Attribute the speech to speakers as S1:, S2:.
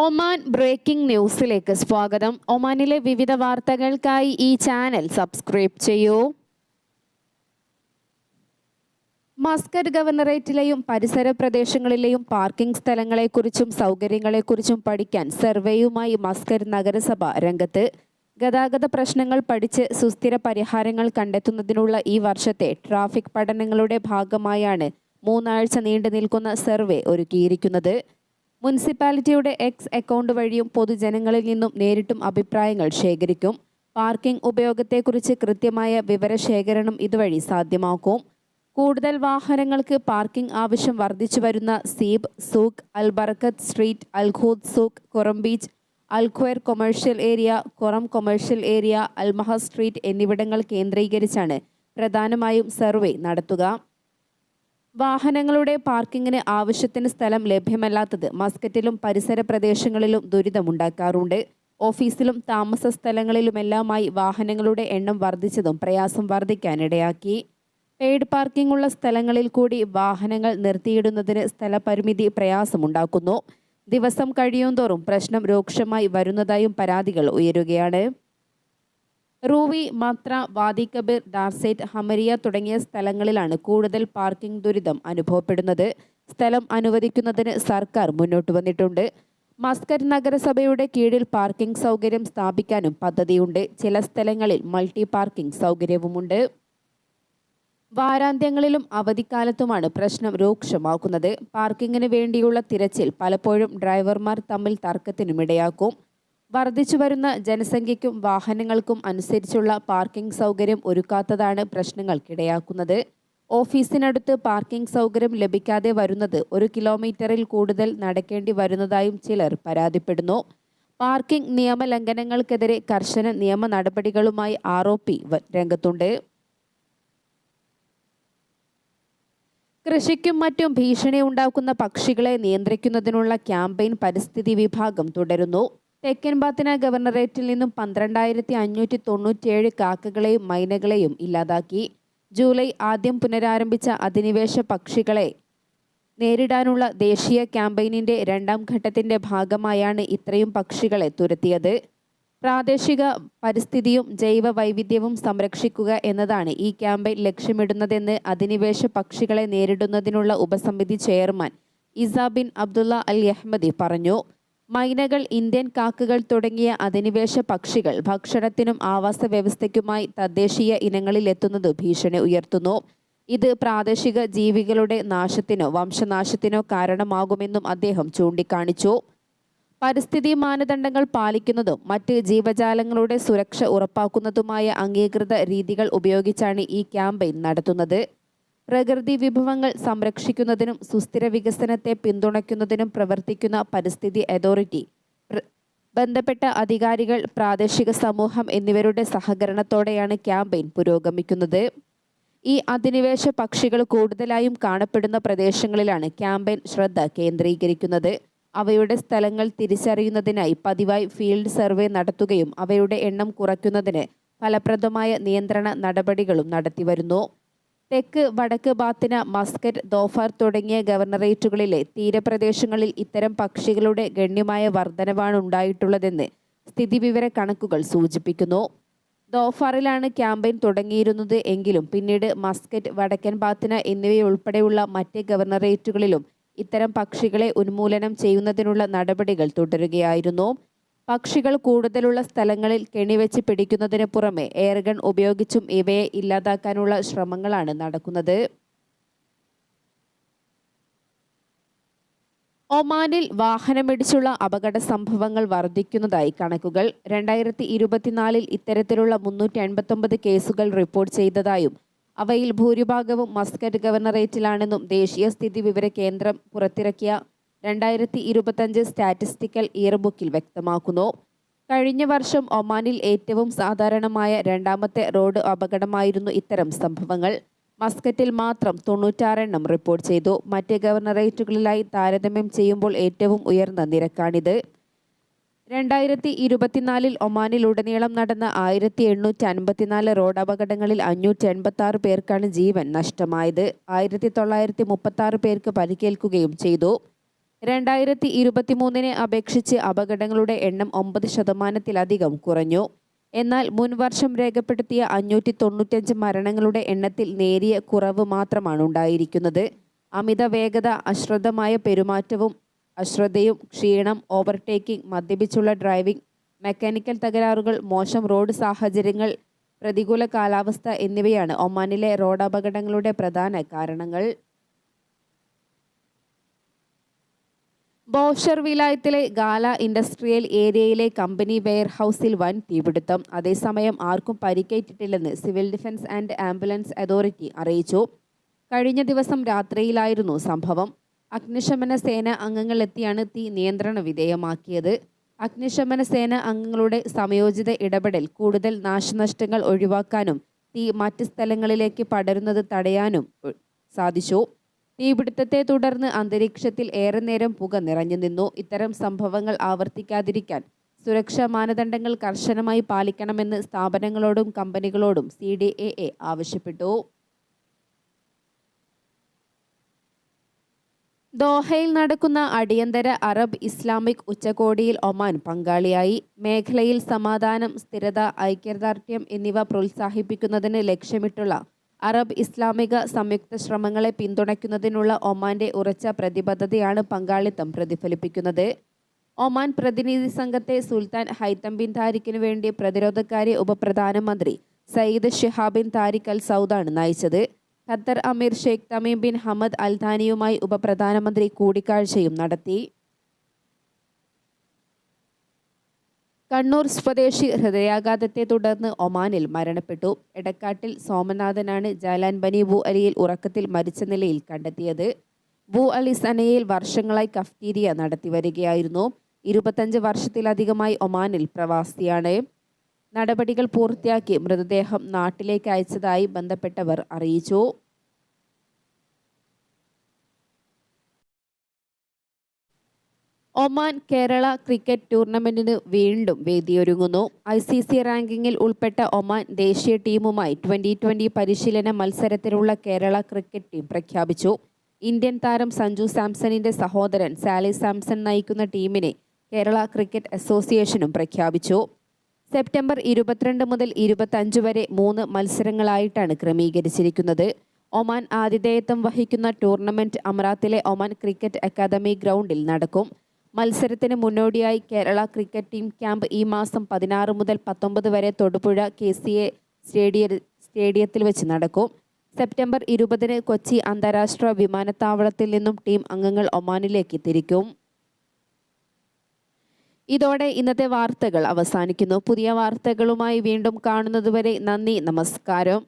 S1: Oman breaking ന്യൂസിലേക്ക് സ്വാഗതം. ഒമാനിലെ വിവിധ വാർത്തകൾക്കായി ഈ ചാനൽ സബ്സ്ക്രൈബ് ചെയ്യൂ. മസ്കറ്റ് ഗവർണറേറ്റിലെയും പരിസര പ്രദേശങ്ങളിലെയും പാർക്കിംഗ് സ്ഥലങ്ങളെക്കുറിച്ചും സൗകര്യങ്ങളെക്കുറിച്ചും പഠിക്കാൻ സർവേയുമായി മസ്കറ്റ് നഗരസഭ രംഗത്ത്. ഗതാഗത പ്രശ്നങ്ങൾ പഠിച്ച് സുസ്ഥിര പരിഹാരങ്ങൾ കണ്ടെത്തുന്നതിനുള്ള ഈ വർഷത്തെ ട്രാഫിക് പഠനങ്ങളുടെ ഭാഗമായാണ് മൂന്നാഴ്ച നീണ്ടു നിൽക്കുന്ന സർവേ ഒരുക്കിയിരിക്കുന്നത്. മുനിസിപ്പാലിറ്റിയുടെ എക്സ് അക്കൗണ്ട് വഴിയും പൊതുജനങ്ങളിൽ നിന്നും നേരിട്ടും അഭിപ്രായങ്ങൾ ശേഖരിക്കും. പാർക്കിംഗ് ഉപയോഗത്തെക്കുറിച്ച് കൃത്യമായ വിവരശേഖരണം ഇതുവഴി സാധ്യമാക്കും. കൂടുതൽ വാഹനങ്ങൾക്ക് പാർക്കിംഗ് ആവശ്യം വർദ്ധിച്ചു വരുന്ന Seeb Souq Al Barakat street Al Khoud souq Qurum beach Al Khuwair commercial area Qurum commercial area Al Maha street എന്നിവിടങ്ങൾ കേന്ദ്രീകരിച്ചാണ് പ്രധാനമായും സർവേ നടത്തുക. വാഹനങ്ങളുടെ പാർക്കിങ്ങിന് ആവശ്യത്തിന് സ്ഥലം ലഭ്യമല്ലാത്തത് മസ്കറ്റിലും പരിസര പ്രദേശങ്ങളിലും ദുരിതമുണ്ടാക്കാറുണ്ട്. ഓഫീസിലും താമസ സ്ഥലങ്ങളിലുമെല്ലാമായി വാഹനങ്ങളുടെ എണ്ണം വർദ്ധിച്ചതും പ്രയാസം വർദ്ധിക്കാനിടയാക്കി. പെയ്ഡ് പാർക്കിംഗ് ഉള്ള സ്ഥലങ്ങളിൽ കൂടി വാഹനങ്ങൾ നിർത്തിയിടുന്നതിന് സ്ഥലപരിമിതി പ്രയാസമുണ്ടാക്കുന്നു. ദിവസം കഴിയുന്തോറും പ്രശ്നം രൂക്ഷമായി വരുന്നതായും പരാതികൾ ഉയരുകയാണ്. റൂവി മാത്ര വാദി കബീർ ഡാർസേറ്റ് ഹമരിയ തുടങ്ങിയ സ്ഥലങ്ങളിലാണ് കൂടുതൽ പാർക്കിംഗ് ദുരിതം അനുഭവപ്പെടുന്നത്. സ്ഥലം അനുവദിക്കുന്നതിന് സർക്കാർ മുന്നോട്ട് വന്നിട്ടുണ്ട്. മസ്കറ്റ് നഗരസഭയുടെ കീഴിൽ പാർക്കിംഗ് സൗകര്യം സ്ഥാപിക്കാനും പദ്ധതിയുണ്ട്. ചില സ്ഥലങ്ങളിൽ മൾട്ടി പാർക്കിംഗ് സൗകര്യവുമുണ്ട്. വാരാന്ത്യങ്ങളിലും അവധിക്കാലത്തുമാണ് പ്രശ്നം രൂക്ഷമാക്കുന്നത് പാർക്കിങ്ങിന് വേണ്ടിയുള്ള തിരച്ചിൽ പലപ്പോഴും ഡ്രൈവർമാർ തമ്മിൽ തർക്കത്തിനുമിടയാക്കും. വർദ്ധിച്ചു വരുന്ന ജനസംഖ്യയ്ക്കും വാഹനങ്ങൾക്കും അനുസരിച്ചുള്ള പാർക്കിംഗ് സൗകര്യം ഒരുക്കാത്തതാണ് പ്രശ്നങ്ങൾക്കിടയാക്കുന്നത്. ഓഫീസിനടുത്ത് പാർക്കിംഗ് സൗകര്യം ലഭിക്കാതെ വരുന്നത് ഒരു കിലോമീറ്ററിൽ കൂടുതൽ നടക്കേണ്ടി വരുന്നതായും ചിലർ പരാതിപ്പെടുന്നു. പാർക്കിംഗ് നിയമലംഘനങ്ങൾക്കെതിരെ കർശന നിയമ നടപടികളുമായി ആർ ഒ പി രംഗത്തുണ്ട്. കൃഷിക്കും മറ്റും ഭീഷണി ഉണ്ടാക്കുന്ന പക്ഷികളെ നിയന്ത്രിക്കുന്നതിനുള്ള ക്യാമ്പയിൻ പരിസ്ഥിതി വിഭാഗം തുടരുന്നു. തെക്കൻ ബാത്തിന ഗവർണറേറ്റിൽ നിന്നും പന്ത്രണ്ടായിരത്തി അഞ്ഞൂറ്റി തൊണ്ണൂറ്റിയേഴ് കാക്കകളെയും മൈനകളെയും ഇല്ലാതാക്കി. ജൂലൈ ആദ്യം പുനരാരംഭിച്ച അധിനിവേശ പക്ഷികളെ നേരിടാനുള്ള ദേശീയ ക്യാമ്പയിനിന്റെ രണ്ടാം ഘട്ടത്തിന്റെ ഭാഗമായാണ് ഇത്രയും പക്ഷികളെ തുരത്തിയത്. പ്രാദേശിക പരിസ്ഥിതിയും ജൈവ വൈവിധ്യവും സംരക്ഷിക്കുക എന്നതാണ് ഈ ക്യാമ്പയിൻ ലക്ഷ്യമിടുന്നതെന്ന് അധിനിവേശ പക്ഷികളെ നേരിടുന്നതിനുള്ള ഉപസമിതി chairman Issa bin Abdullah al Ahmadi പറഞ്ഞു. മൈനകൾ ഇന്ത്യൻ കാക്കകൾ തുടങ്ങിയ അധിനിവേശ പക്ഷികൾ ഭക്ഷണത്തിനും ആവാസ വ്യവസ്ഥയ്ക്കുമായി തദ്ദേശീയ ഇനങ്ങളിൽ എത്തുന്നത് ഭീഷണി ഉയർത്തുന്നു. ഇത് പ്രാദേശിക ജീവികളുടെ നാശത്തിനോ വംശനാശത്തിനോ കാരണമാകുമെന്നും അദ്ദേഹം ചൂണ്ടിക്കാണിച്ചു. പരിസ്ഥിതി മാനദണ്ഡങ്ങൾ പാലിക്കുന്നതും മറ്റ് ജീവജാലങ്ങളുടെ സുരക്ഷ ഉറപ്പാക്കുന്നതുമായ അംഗീകൃത രീതികൾ ഉപയോഗിച്ചാണ് ഈ ക്യാമ്പയിൻ നടത്തുന്നത്. പ്രകൃതി വിഭവങ്ങൾ സംരക്ഷിക്കുന്നതിനും സുസ്ഥിര വികസനത്തെ പിന്തുണയ്ക്കുന്നതിനും പ്രവർത്തിക്കുന്ന പരിസ്ഥിതി അതോറിറ്റി ബന്ധപ്പെട്ട അധികാരികൾ പ്രാദേശിക സമൂഹം എന്നിവരുടെ സഹകരണത്തോടെയാണ് ക്യാമ്പയിൻ പുരോഗമിക്കുന്നത്. ഈ അധിനിവേശ പക്ഷികൾ കൂടുതലായും കാണപ്പെടുന്ന പ്രദേശങ്ങളിലാണ് ക്യാമ്പയിൻ ശ്രദ്ധ കേന്ദ്രീകരിക്കുന്നത്. അവയുടെ സ്ഥലങ്ങൾ തിരിച്ചറിയുന്നതിനായി പതിവായി ഫീൽഡ് സർവേ നടത്തുകയും അവയുടെ എണ്ണം കുറയ്ക്കുന്നതിന് ഫലപ്രദമായ നിയന്ത്രണ നടപടികളും നടത്തിവരുന്നു. തെക്ക് വടക്ക് ബാത്തിന മസ്കറ്റ് ദോഫാർ തുടങ്ങിയ ഗവർണറേറ്റുകളിലെ തീരപ്രദേശങ്ങളിൽ ഇത്തരം പക്ഷികളുടെ ഗണ്യമായ വർധനവാണ് ഉണ്ടായിട്ടുള്ളതെന്ന് സ്ഥിതിവിവര കണക്കുകൾ സൂചിപ്പിക്കുന്നു. ദോഫാറിലാണ് ക്യാമ്പയിൻ തുടങ്ങിയിരുന്നത് എങ്കിലും പിന്നീട് മസ്കറ്റ് വടക്കൻ ബാത്തിന എന്നിവയുൾപ്പെടെയുള്ള മറ്റ് ഗവർണറേറ്റുകളിലും ഇത്തരം പക്ഷികളെ ഉന്മൂലനം ചെയ്യുന്നതിനുള്ള നടപടികൾ തുടരുകയായിരുന്നു. പക്ഷികൾ കൂടുതലുള്ള സ്ഥലങ്ങളിൽ കെണിവെച്ച് പിടിക്കുന്നതിന് പുറമെ എയർഗൺ ഉപയോഗിച്ചും ഇവയെ ഇല്ലാതാക്കാനുള്ള ശ്രമങ്ങളാണ് നടക്കുന്നത്. ഒമാനിൽ വാഹനമിടിച്ചുള്ള അപകട സംഭവങ്ങൾ വർദ്ധിക്കുന്നതായി കണക്കുകൾ. രണ്ടായിരത്തി ഇരുപത്തിനാലിൽ ഇത്തരത്തിലുള്ള മുന്നൂറ്റി എൺപത്തൊമ്പത് കേസുകൾ റിപ്പോർട്ട് ചെയ്തതായും അവയിൽ ഭൂരിഭാഗവും മസ്കറ്റ് ഗവർണറേറ്റിലാണെന്നും ദേശീയ സ്ഥിതി വിവര കേന്ദ്രം പുറത്തിറക്കിയ രണ്ടായിരത്തി ഇരുപത്തഞ്ച് സ്റ്റാറ്റിസ്റ്റിക്കൽ ഇയർബുക്കിൽ വ്യക്തമാക്കുന്നു. കഴിഞ്ഞ വർഷം ഒമാനിൽ ഏറ്റവും സാധാരണമായ രണ്ടാമത്തെ റോഡ് അപകടമായിരുന്നു ഇത്തരം സംഭവങ്ങൾ. മസ്കറ്റിൽ മാത്രം തൊണ്ണൂറ്റാറെണ്ണം റിപ്പോർട്ട് ചെയ്തു. മറ്റ് ഗവർണറേറ്റുകളിലായി താരതമ്യം ചെയ്യുമ്പോൾ ഏറ്റവും ഉയർന്ന നിരക്കാണിത്. രണ്ടായിരത്തി ഇരുപത്തിനാലിൽ ഒമാനിൽ ഉടനീളം നടന്ന ആയിരത്തി എണ്ണൂറ്റി അൻപത്തിനാല് റോഡ് അപകടങ്ങളിൽ അഞ്ഞൂറ്റി എൺപത്തി ആറ് പേർക്കാണ് ജീവൻ നഷ്ടമായത്. ആയിരത്തി തൊള്ളായിരത്തി മുപ്പത്തി ആറ് പേർക്ക് പരിക്കേൽക്കുകയും ചെയ്തു. രണ്ടായിരത്തി ഇരുപത്തിമൂന്നിനെ അപേക്ഷിച്ച് അപകടങ്ങളുടെ എണ്ണം ഒമ്പത് ശതമാനത്തിലധികം കുറഞ്ഞു. എന്നാൽ മുൻവർഷം രേഖപ്പെടുത്തിയ അഞ്ഞൂറ്റി തൊണ്ണൂറ്റഞ്ച് മരണങ്ങളുടെ എണ്ണത്തിൽ നേരിയ കുറവ് മാത്രമാണ് ഉണ്ടായിരിക്കുന്നത്. അമിത വേഗത അശ്രദ്ധമായ പെരുമാറ്റവും അശ്രദ്ധയും ക്ഷീണം ഓവർടേക്കിംഗ് മദ്യപിച്ചുള്ള ഡ്രൈവിംഗ് മെക്കാനിക്കൽ തകരാറുകൾ മോശം റോഡ് സാഹചര്യങ്ങൾ പ്രതികൂല കാലാവസ്ഥ എന്നിവയാണ് ഒമാനിലെ റോഡപകടങ്ങളുടെ പ്രധാന കാരണങ്ങൾ. ബോഷർ വിലായത്തിലെ ഗാല ഇൻഡസ്ട്രിയൽ ഏരിയയിലെ കമ്പനി വെയർ ഹൗസിൽ വൻ തീപിടുത്തം. അതേസമയം ആർക്കും പരിക്കേറ്റിട്ടില്ലെന്ന് civil defence and ambulance authority അറിയിച്ചു. കഴിഞ്ഞ ദിവസം രാത്രിയിലായിരുന്നു സംഭവം. അഗ്നിശമന സേന അംഗങ്ങളെത്തിയാണ് തീ നിയന്ത്രണ വിധേയമാക്കിയത്. അഗ്നിശമന സേന അംഗങ്ങളുടെ സമയോചിത ഇടപെടൽ കൂടുതൽ നാശനഷ്ടങ്ങൾ ഒഴിവാക്കാനും തീ മറ്റ് സ്ഥലങ്ങളിലേക്ക് പടരുന്നത് തടയാനും സാധിച്ചു. തീപിടുത്തത്തെ തുടർന്ന് അന്തരീക്ഷത്തിൽ ഏറെ നേരം പുക നിറഞ്ഞു നിന്നു. ഇത്തരം സംഭവങ്ങൾ ആവർത്തിക്കാതിരിക്കാൻ സുരക്ഷാ മാനദണ്ഡങ്ങൾ കർശനമായി പാലിക്കണമെന്ന് സ്ഥാപനങ്ങളോടും കമ്പനികളോടും സി ആവശ്യപ്പെട്ടു. ദോഹയിൽ നടക്കുന്ന അടിയന്തര അറബ് ഇസ്ലാമിക് ഉച്ചകോടിയിൽ ഒമാൻ പങ്കാളിയായി. മേഖലയിൽ സമാധാനം സ്ഥിരത ഐക്യദാർഢ്യം എന്നിവ പ്രോത്സാഹിപ്പിക്കുന്നതിന് ലക്ഷ്യമിട്ടുള്ള അറബ് ഇസ്ലാമിക സംയുക്ത ശ്രമങ്ങളെ പിന്തുണയ്ക്കുന്നതിനുള്ള ഒമാന്റെ ഉറച്ച പ്രതിബദ്ധതയാണ് പങ്കാളിത്തം പ്രതിഫലിപ്പിക്കുന്നത്. ഒമാൻ പ്രതിനിധി സംഘത്തെ സുൽത്താൻ ഹൈത്തം ബിൻ താരിഖിനു വേണ്ടി പ്രതിരോധക്കാരി ഉപപ്രധാനമന്ത്രി സയ്യിദ് ഷിഹാബിൻ താരിഖ് അൽ സൗദാണ് നയിച്ചത്. Qatar Amir Sheikh Tamim bin Hamad al ഥാനിയുമായി ഉപപ്രധാനമന്ത്രി കൂടിക്കാഴ്ചയും നടത്തി. കണ്ണൂർ സ്വദേശി ഹൃദയാഘാതത്തെ തുടർന്ന് ഒമാനിൽ മരണപ്പെട്ടു. എടക്കാട്ടിൽ സോമനാഥനാണ് ജാലാൻ ബനി ബു അലിയിൽ ഉറക്കത്തിൽ മരിച്ച നിലയിൽ കണ്ടെത്തിയത്. ബു അലി സനയിൽ വർഷങ്ങളായി കഫ്റ്റീരിയ നടത്തി വരികയായിരുന്നു. ഇരുപത്തഞ്ച് വർഷത്തിലധികമായി ഒമാനിൽ പ്രവാസിയാണ്. നടപടികൾ പൂർത്തിയാക്കി മൃതദേഹം നാട്ടിലേക്ക് അയച്ചതായി ബന്ധപ്പെട്ടവർ അറിയിച്ചു. ഒമാൻ കേരള ക്രിക്കറ്റ് ടൂർണമെന്റിന് വീണ്ടും വേദിയൊരുങ്ങുന്നു. ഐ സി സി റാങ്കിങ്ങിൽ ഉൾപ്പെട്ട ഒമാൻ ദേശീയ ടീമുമായി ട്വന്റി ട്വന്റി പരിശീലന മത്സരത്തിലുള്ള കേരള ക്രിക്കറ്റ് ടീം പ്രഖ്യാപിച്ചു. ഇന്ത്യൻ താരം സഞ്ജു സാംസണിന്റെ സഹോദരൻ സാലി സാംസൺ നയിക്കുന്ന ടീമിനെ കേരള ക്രിക്കറ്റ് അസോസിയേഷനും പ്രഖ്യാപിച്ചു. സെപ്റ്റംബർ ഇരുപത്തിരണ്ട് മുതൽ ഇരുപത്തഞ്ച് വരെ മൂന്ന് മത്സരങ്ങളായിട്ടാണ് ക്രമീകരിച്ചിരിക്കുന്നത്. ഒമാൻ ആതിഥേയത്വം വഹിക്കുന്ന ടൂർണമെന്റ് അമറാത്തിലെ ഒമാൻ ക്രിക്കറ്റ് അക്കാദമി ഗ്രൗണ്ടിൽ നടക്കും. മത്സരത്തിന് മുന്നോടിയായി കേരള ക്രിക്കറ്റ് ടീം ക്യാമ്പ് ഈ മാസം പതിനാറ് മുതൽ പത്തൊമ്പത് വരെ Thodupuzha K C A stadium സ്റ്റേഡിയത്തിൽ വെച്ച് നടക്കും. സെപ്റ്റംബർ ഇരുപതിന് കൊച്ചി അന്താരാഷ്ട്ര വിമാനത്താവളത്തിൽ നിന്നും ടീം അംഗങ്ങൾ ഒമാനിലേക്ക് തിരിക്കും. ഇതോടെ ഇന്നത്തെ വാർത്തകൾ അവസാനിക്കുന്നു. പുതിയ വാർത്തകളുമായി വീണ്ടും കാണുന്നതുവരെ നന്ദി നമസ്കാരം.